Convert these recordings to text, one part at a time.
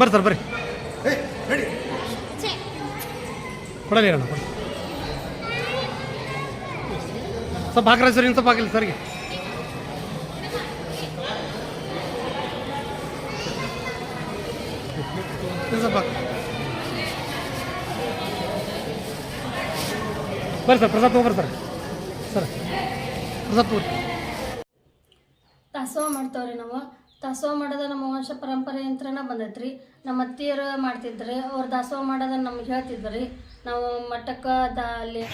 ಬರ್ರಿ. ಸರ್ ಬರ್ರಿ ಕೊಡಲಿ ಅಣ್ಣ ಕೊಡಿ. ಸ್ವಲ್ಪ ಹಾಕ್ರಿ ಸರ್ ಇನ್ನು ಸ್ವಲ್ಪ ಹಾಕಿಲ್ಲ ಸರ್ಗೆ. ಬರ್ರಿ ಸರ್ ಪ್ರಸಾದ್ ತೊಗೊಬರ್ರಿ ಸರ್. ಸರ್ ಪ್ರಸಾದ್ ತಗೋರಿ ದಾಸೋಹ ಮಾಡ್ತಾವ್ರಿ ನಾವು. ದಾಸೋಹ ಮಾಡೋದ ನಮ್ಮ ವಂಶ ಪರಂಪರೆ ಯಂತ್ರನ ಬಂದೈತ್ರಿ. ನಮ್ಮ ಅತ್ತಿಯರು ಮಾಡ್ತಿದ್ರಿ, ಅವ್ರು ದಾಸೋಹ ಮಾಡೋದನ್ನ ನಮ್ಗೆ ಹೇಳ್ತಿದ್ರಿ. ನಾವು ಮಠಕ್ಕೆ ದ ಅಲ್ಲಿ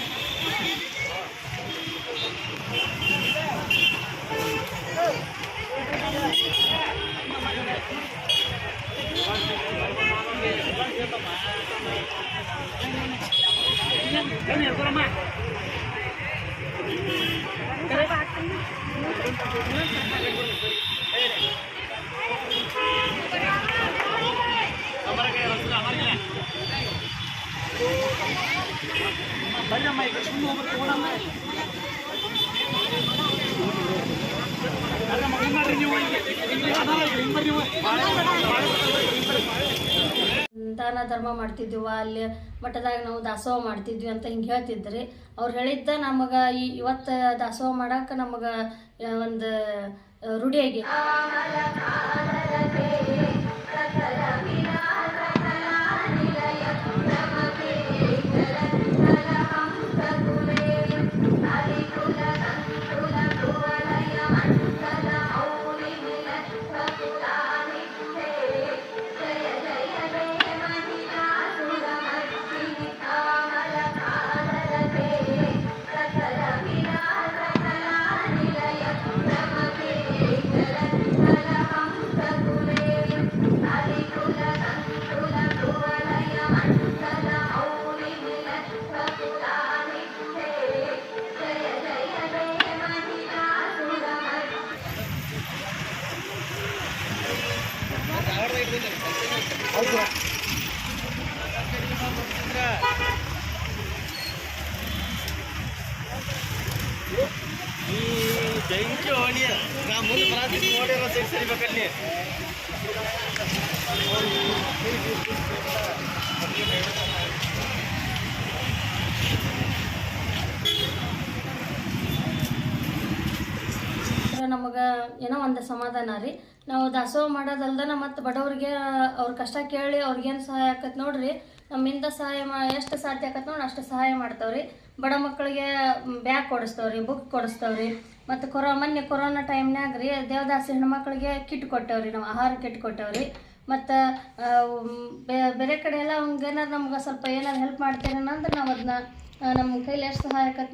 ದಾನ ಧರ್ಮ ಮಾಡ್ತಿದ್ವಿ, ಅಲ್ಲಿ ಮಠದಾಗ ನಾವು ದಾಸೋಹ ಮಾಡ್ತಿದ್ವಿ ಅಂತ ಹಿಂಗೆ ಹೇಳ್ತಿದ್ರಿ. ಅವ್ರು ಹೇಳಿದ್ದ ನಮಗೆ ಈ ಇವತ್ತು ದಾಸೋಹ ಮಾಡಕ್ಕೆ ನಮಗೆ ಒಂದು ರೂಢಿ ಈ ಬೆಂಕಿ ಹೋಳಿ ನಾ ಮುಂದೆ ಬರಾತಿದ್ದು ನೋಡಿರೋ ಸರಿ ಸರಿಬೇಕಲ್ಲಿ. ನಮಗೆ ಏನೋ ಒಂದು ಸಮಾಧಾನ ರೀ. ನಾವು ದಾಸೋಹ ಮಾಡೋದಲ್ದನ ಮತ್ತು ಬಡವ್ರಿಗೆ, ಅವ್ರ ಕಷ್ಟ ಕೇಳಿ ಅವ್ರಿಗೇನು ಸಹಾಯ ಆಕತ್ ನೋಡ್ರಿ. ನಮ್ಮಿಂದ ಸಹಾಯ ಮಾ, ಎಷ್ಟು ಸಾಧ್ಯ ಆಕತ್ ನೋಡಿ ಅಷ್ಟು ಸಹಾಯ ಮಾಡ್ತಾವ್ರಿ. ಬಡ ಮಕ್ಕಳಿಗೆ ಬ್ಯಾಗ್ ಕೊಡಿಸ್ತವ್ರಿ, ಬುಕ್ ಕೊಡಿಸ್ತವ್ರಿ. ಮತ್ತು ಕೊರೋ, ಮೊನ್ನೆ ಕೊರೋನಾ ಟೈಮ್ನಾಗ ರೀ ದೇವದಾಸಿ ಹೆಣ್ಮಕ್ಳಿಗೆ ಕಿಟ್ ಕೊಟ್ಟೇವ್ರಿ ನಾವು, ಆಹಾರ ಕಿಟ್ ಕೊಟ್ಟೇವ್ರಿ. ಮತ್ತು ಬೇರೆ ಕಡೆ ಎಲ್ಲ ಹಂಗೇನಾರು ನಮ್ಗೆ ಸ್ವಲ್ಪ ಏನಾರು ಹೆಲ್ಪ್ ಮಾಡ್ತೀರೇನಂದ್ರೆ ನಾವು ಅದನ್ನ ನಮ್ಮ ಕೈಲಿ ಎಷ್ಟು ಸಹಾಯ ಆಕತ್